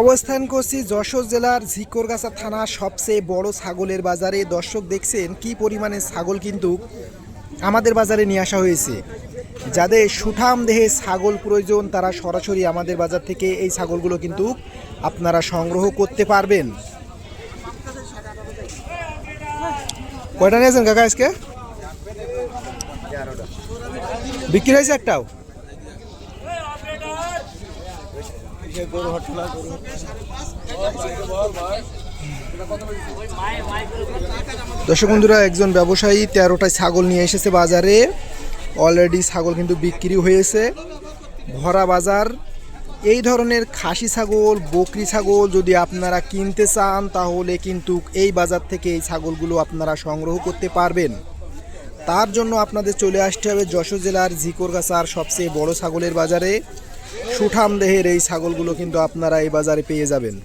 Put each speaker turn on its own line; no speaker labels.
অবস্থান করছি যশোর জেলার ঝিকরগাছা থানা সবচেয়ে বড় ছাগলের বাজারে। দর্শক দেখছেন কি পরিমাণে ছাগল কিন্তু আমাদের বাজারে নিয়ে আসা হয়েছে। যাদের সুঠাম দেহে ছাগল প্রয়োজন, তারা সরাসরি আমাদের বাজার থেকে এই ছাগলগুলো কিন্তু আপনারা সংগ্রহ করতে পারবেন। কয়টা নিয়েছেন কাকা আজকে? বিক্রি হয়েছে একটাও? দর্শক বন্ধুরা, একজন ব্যবসায়ী তেরোটা ছাগল নিয়ে এসেছে বাজারে। অলরেডি ছাগল কিন্তু বিক্রি হয়েছে। ভরা বাজার। এই ধরনের খাসি ছাগল, বকরি ছাগল যদি আপনারা কিনতে চান, তাহলে কিন্তু এই বাজার থেকে এই ছাগলগুলো আপনারা সংগ্রহ করতে পারবেন। তার জন্য আপনাদের চলে আসতে হবে যশোর জেলার ঝিকরগাছার সবচেয়ে বড় ছাগলের বাজারে। সুঠাম দেহের এই ছাগলগুলো কিন্তু আপনারা এই বাজারে পেয়ে যাবেন।